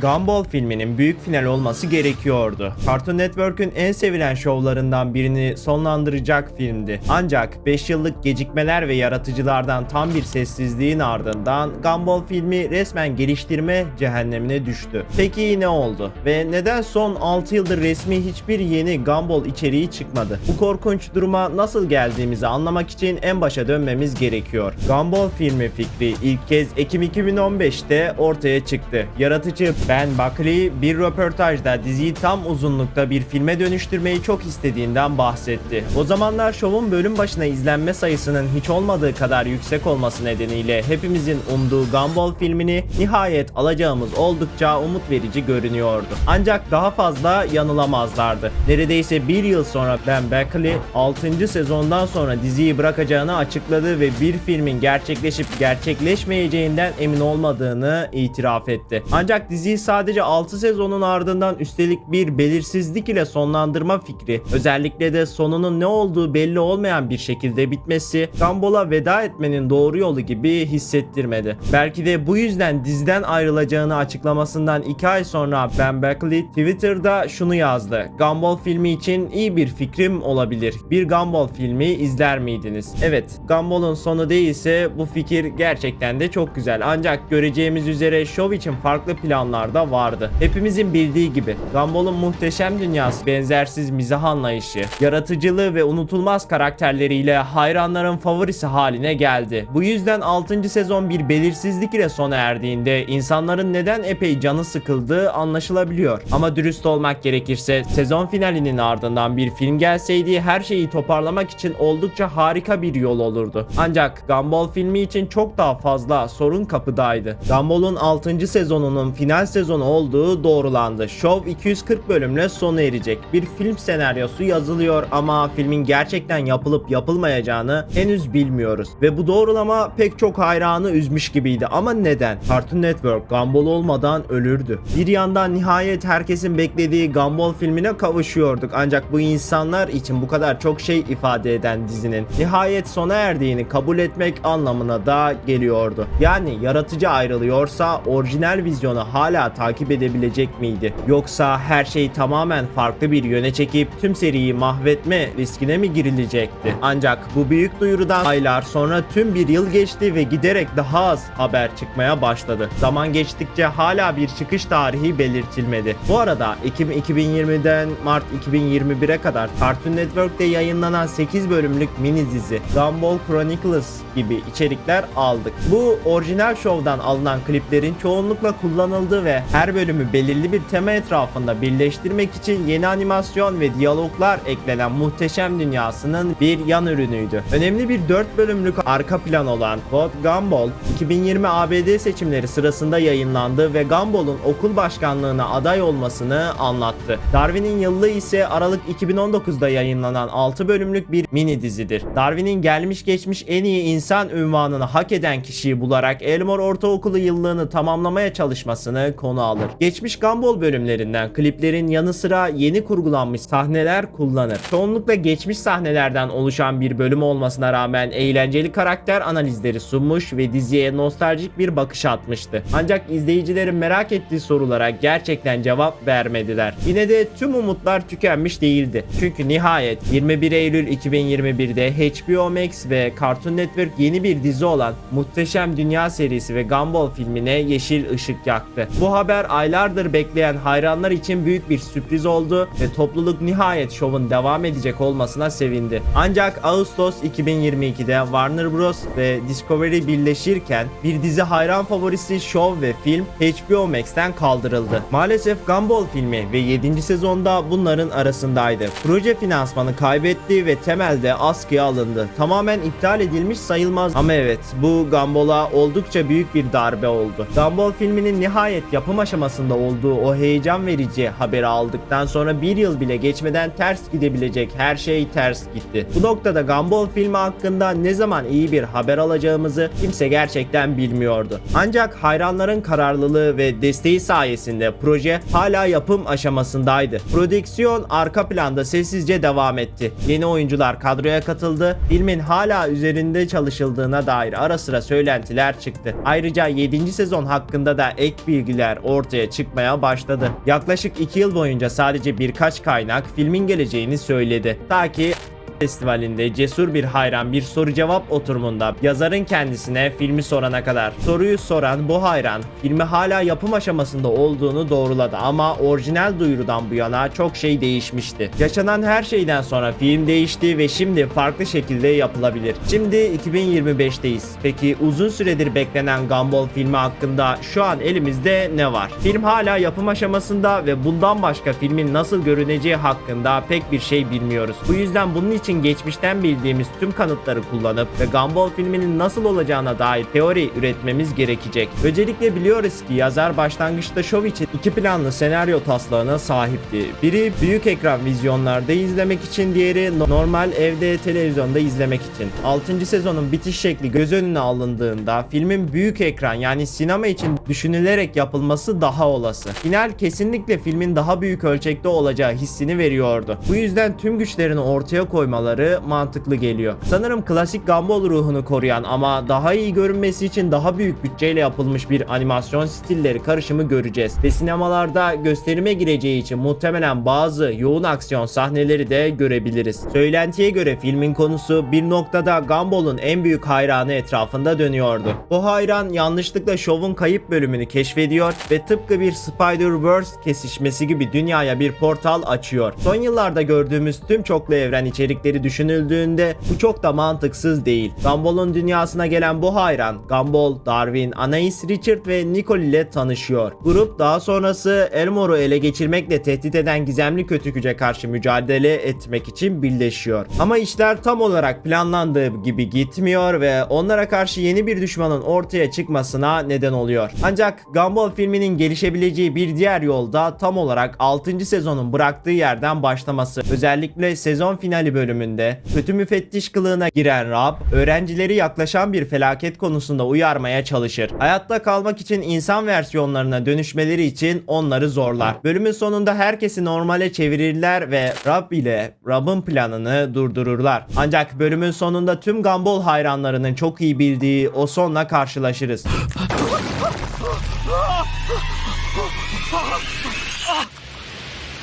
Gumball filminin büyük final olması gerekiyordu. Cartoon Network'ün en sevilen şovlarından birini sonlandıracak filmdi. Ancak 5 yıllık gecikmeler ve yaratıcılardan tam bir sessizliğin ardından Gumball filmi resmen geliştirme cehennemine düştü. Peki ne oldu? Ve neden son 6 yıldır resmi hiçbir yeni Gumball içeriği çıkmadı? Bu korkunç duruma nasıl geldiğimizi anlamak için en başa dönmemiz gerekiyor. Gumball filmi fikri ilk kez Ekim 2015'te ortaya çıktı. Yaratıcı Ben Buckley bir röportajda diziyi tam uzunlukta bir filme dönüştürmeyi çok istediğinden bahsetti. O zamanlar şovun bölüm başına izlenme sayısının hiç olmadığı kadar yüksek olması nedeniyle hepimizin umduğu Gumball filmini nihayet alacağımız oldukça umut verici görünüyordu. Ancak daha fazla yanılamazlardı. Neredeyse bir yıl sonra Ben Buckley 6. sezondan sonra diziyi bırakacağını açıkladı ve bir filmin gerçekleşip gerçekleşmeyeceğinden emin olmadığını itiraf etti. Ancak diziyi sadece 6 sezonun ardından üstelik bir belirsizlik ile sonlandırma fikri, özellikle de sonunun ne olduğu belli olmayan bir şekilde bitmesi, Gumball'a veda etmenin doğru yolu gibi hissettirmedi. Belki de bu yüzden diziden ayrılacağını açıklamasından 2 ay sonra Ben Buckley Twitter'da şunu yazdı. Gumball filmi için iyi bir fikrim olabilir. Bir Gumball filmi izler miydiniz? Evet, Gumball'un sonu değilse bu fikir gerçekten de çok güzel. Ancak göreceğimiz üzere şov için farklı planlar da vardı. Hepimizin bildiği gibi Gumball'un muhteşem dünyası, benzersiz mizah anlayışı, yaratıcılığı ve unutulmaz karakterleriyle hayranların favorisi haline geldi. Bu yüzden 6. sezon bir belirsizlik ile sona erdiğinde insanların neden epey canı sıkıldığı anlaşılabiliyor. Ama dürüst olmak gerekirse sezon finalinin ardından bir film gelseydi her şeyi toparlamak için oldukça harika bir yol olurdu. Ancak Gumball filmi için çok daha fazla sorun kapıdaydı. Gumball'un 6. sezonunun final sezonu olduğu doğrulandı. Show 240 bölümle sona erecek. Bir film senaryosu yazılıyor ama filmin gerçekten yapılıp yapılmayacağını henüz bilmiyoruz. Ve bu doğrulama pek çok hayranı üzmüş gibiydi. Ama neden? Cartoon Network Gumball olmadan ölürdü. Bir yandan nihayet herkesin beklediği Gumball filmine kavuşuyorduk. Ancak bu insanlar için bu kadar çok şey ifade eden dizinin nihayet sona erdiğini kabul etmek anlamına da geliyordu. Yani yaratıcı ayrılıyorsa orijinal vizyonu hala takip edebilecek miydi? Yoksa her şey tamamen farklı bir yöne çekip tüm seriyi mahvetme riskine mi girilecekti? Ancak bu büyük duyurudan aylar sonra tüm bir yıl geçti ve giderek daha az haber çıkmaya başladı. Zaman geçtikçe hala bir çıkış tarihi belirtilmedi. Bu arada Ekim 2020'den Mart 2021'e kadar Cartoon Network'te yayınlanan 8 bölümlük mini dizi Gumball Chronicles gibi içerikler aldık. Bu orijinal şovdan alınan kliplerin çoğunlukla kullanıldığı ve her bölümü belirli bir tema etrafında birleştirmek için yeni animasyon ve diyaloglar eklenen muhteşem dünyasının bir yan ürünüydü. Önemli bir 4 bölümlük arka plan olan God Gumball 2020 ABD seçimleri sırasında yayınlandı ve Gumball'un okul başkanlığına aday olmasını anlattı. Darwin'in yıllığı ise Aralık 2019'da yayınlanan 6 bölümlük bir mini dizidir. Darwin'in gelmiş geçmiş en iyi insan ünvanını hak eden kişiyi bularak Elmore Ortaokulu yıllığını tamamlamaya çalışmasını konu alır. Geçmiş Gumball bölümlerinden kliplerin yanı sıra yeni kurgulanmış sahneler kullanır. Çoğunlukla geçmiş sahnelerden oluşan bir bölüm olmasına rağmen eğlenceli karakter analizleri sunmuş ve diziye nostaljik bir bakış atmıştı. Ancak izleyicilerin merak ettiği sorulara gerçekten cevap vermediler. Yine de tüm umutlar tükenmiş değildi. Çünkü nihayet 21 Eylül 2021'de HBO Max ve Cartoon Network yeni bir dizi olan Muhteşem Dünya serisi ve Gumball filmine yeşil ışık yaktı. Bu haber aylardır bekleyen hayranlar için büyük bir sürpriz oldu ve topluluk nihayet şovun devam edecek olmasına sevindi. Ancak Ağustos 2022'de Warner Bros ve Discovery birleşirken bir dizi hayran favorisi şov ve film HBO Max'ten kaldırıldı. Maalesef Gumball filmi ve 7. sezonda bunların arasındaydı. Proje finansmanı kaybetti ve temelde askıya alındı. Tamamen iptal edilmiş sayılmaz ama evet bu Gumball'a oldukça büyük bir darbe oldu. Gumball filminin nihayet yapım aşamasında olduğu o heyecan verici haberi aldıktan sonra bir yıl bile geçmeden ters gidebilecek her şey ters gitti. Bu noktada Gumball filmi hakkında ne zaman iyi bir haber alacağımızı kimse gerçekten bilmiyordu. Ancak hayranların kararlılığı ve desteği sayesinde proje hala yapım aşamasındaydı. Prodüksiyon arka planda sessizce devam etti. Yeni oyuncular kadroya katıldı. Filmin hala üzerinde çalışıldığına dair ara sıra söylentiler çıktı. Ayrıca 7. sezon hakkında da ek bilgiler teoriler ortaya çıkmaya başladı. Yaklaşık 2 yıl boyunca sadece birkaç kaynak filmin geleceğini söyledi. Ta ki Festivalinde cesur bir hayran bir soru cevap oturumunda yazarın kendisine filmi sorana kadar. Soruyu soran bu hayran filmi hala yapım aşamasında olduğunu doğruladı ama orijinal duyurudan bu yana çok şey değişmişti. Yaşanan her şeyden sonra film değişti ve şimdi farklı şekilde yapılabilir. Şimdi 2025'teyiz. Peki uzun süredir beklenen Gumball filmi hakkında şu an elimizde ne var? Film hala yapım aşamasında ve bundan başka filmin nasıl görüneceği hakkında pek bir şey bilmiyoruz. Bu yüzden bunun için geçmişten bildiğimiz tüm kanıtları kullanıp ve Gumball filminin nasıl olacağına dair teori üretmemiz gerekecek. Öncelikle biliyoruz ki yazar başlangıçta şov için iki planlı senaryo taslağına sahipti. Biri büyük ekran vizyonlarda izlemek için, diğeri normal evde televizyonda izlemek için. 6. sezonun bitiş şekli göz önüne alındığında filmin büyük ekran yani sinema için düşünülerek yapılması daha olası. Final kesinlikle filmin daha büyük ölçekte olacağı hissini veriyordu. Bu yüzden tüm güçlerini ortaya koymaları mantıklı geliyor. Sanırım klasik Gumball ruhunu koruyan ama daha iyi görünmesi için daha büyük bütçeyle yapılmış bir animasyon stilleri karışımı göreceğiz. Ve sinemalarda gösterime gireceği için muhtemelen bazı yoğun aksiyon sahneleri de görebiliriz. Söylentiye göre filmin konusu bir noktada Gumball'un en büyük hayranı etrafında dönüyordu. Bu hayran yanlışlıkla şovun kayıp bölümünü keşfediyor ve tıpkı bir Spider-Verse kesişmesi gibi dünyaya bir portal açıyor. Son yıllarda gördüğümüz tüm çoklu evren içerikleri düşünüldüğünde bu çok da mantıksız değil. Gumball'un dünyasına gelen bu hayran Gumball, Darwin, Anais, Richard ve Nicole ile tanışıyor. Grup daha sonrası Elmore'u ele geçirmekle tehdit eden gizemli kötü güce karşı mücadele etmek için birleşiyor. Ama işler tam olarak planlandığı gibi gitmiyor ve onlara karşı yeni bir düşmanın ortaya çıkmasına neden oluyor. Ancak Gumball filminin gelişebileceği bir diğer yolda tam olarak 6. sezonun bıraktığı yerden başlaması. Özellikle sezon finali bölümünde kötü müfettiş kılığına giren Rob, öğrencileri yaklaşan bir felaket konusunda uyarmaya çalışır. Hayatta kalmak için insan versiyonlarına dönüşmeleri için onları zorlar. Bölümün sonunda herkesi normale çevirirler ve Rob ile Rob'ın planını durdururlar. Ancak bölümün sonunda tüm Gumball hayranlarının çok iyi bildiği o sonla karşılaşırız.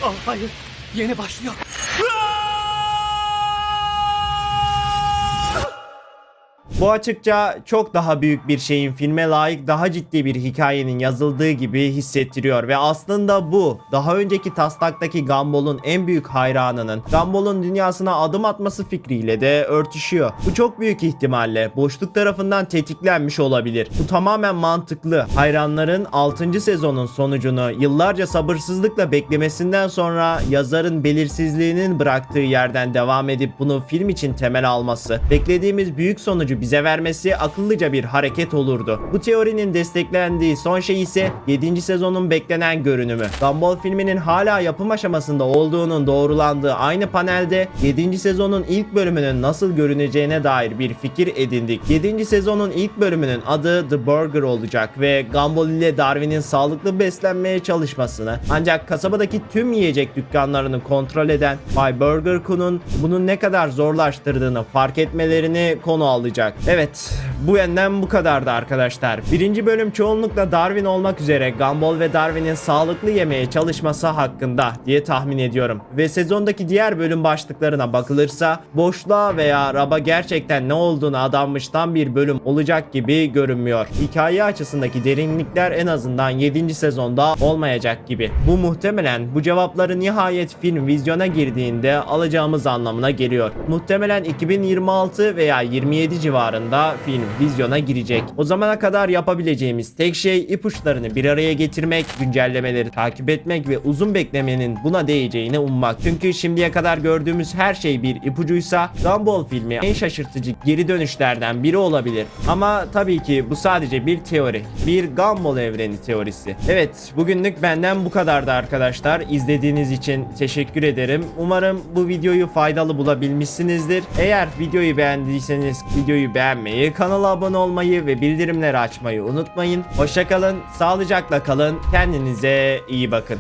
Ah hayır. Yeni başlıyor. Bu açıkça çok daha büyük bir şeyin filme layık daha ciddi bir hikayenin yazıldığı gibi hissettiriyor ve aslında bu daha önceki taslaktaki Gumball'un en büyük hayranının Gumball'un dünyasına adım atması fikriyle de örtüşüyor. Bu çok büyük ihtimalle boşluk tarafından tetiklenmiş olabilir. Bu tamamen mantıklı. Hayranların 6. sezonun sonucunu yıllarca sabırsızlıkla beklemesinden sonra yazarın belirsizliğinin bıraktığı yerden devam edip bunu film için temel alması, beklediğimiz büyük sonucu bize vermesi akıllıca bir hareket olurdu. Bu teorinin desteklendiği son şey ise 7. sezonun beklenen görünümü. Gumball filminin hala yapım aşamasında olduğunun doğrulandığı aynı panelde 7. sezonun ilk bölümünün nasıl görüneceğine dair bir fikir edindik. 7. sezonun ilk bölümünün adı The Burger olacak ve Gumball ile Darwin'in sağlıklı beslenmeye çalışmasını ancak kasabadaki tüm yiyecek dükkanlarını kontrol eden Bay Burger Kun'un bunun ne kadar zorlaştırdığını fark etmelerini konu alacak. Evet bu yönden bu kadardı arkadaşlar. Birinci bölüm çoğunlukla Darwin olmak üzere Gumball ve Darwin'in sağlıklı yemeye çalışması hakkında diye tahmin ediyorum. Ve sezondaki diğer bölüm başlıklarına bakılırsa boşluğa veya raba gerçekten ne olduğunu adanmıştan bir bölüm olacak gibi görünmüyor. Hikaye açısındaki derinlikler en azından 7. sezonda olmayacak gibi. Bu muhtemelen bu cevapları nihayet film vizyona girdiğinde alacağımız anlamına geliyor. Muhtemelen 2026 veya 27 civarında film vizyona girecek. O zamana kadar yapabileceğimiz tek şey ipuçlarını bir araya getirmek, güncellemeleri takip etmek ve uzun beklemenin buna değeceğini ummak. Çünkü şimdiye kadar gördüğümüz her şey bir ipucuysa Gumball filmi en şaşırtıcı geri dönüşlerden biri olabilir. Ama tabii ki bu sadece bir teori. Bir Gumball evreni teorisi. Evet bugünlük benden bu kadardı arkadaşlar. İzlediğiniz için teşekkür ederim. Umarım bu videoyu faydalı bulabilmişsinizdir. Eğer videoyu beğendiyseniz videoyu beğenmeyi, kanala abone olmayı ve bildirimleri açmayı unutmayın. Hoşçakalın, sağlıcakla kalın, kendinize iyi bakın.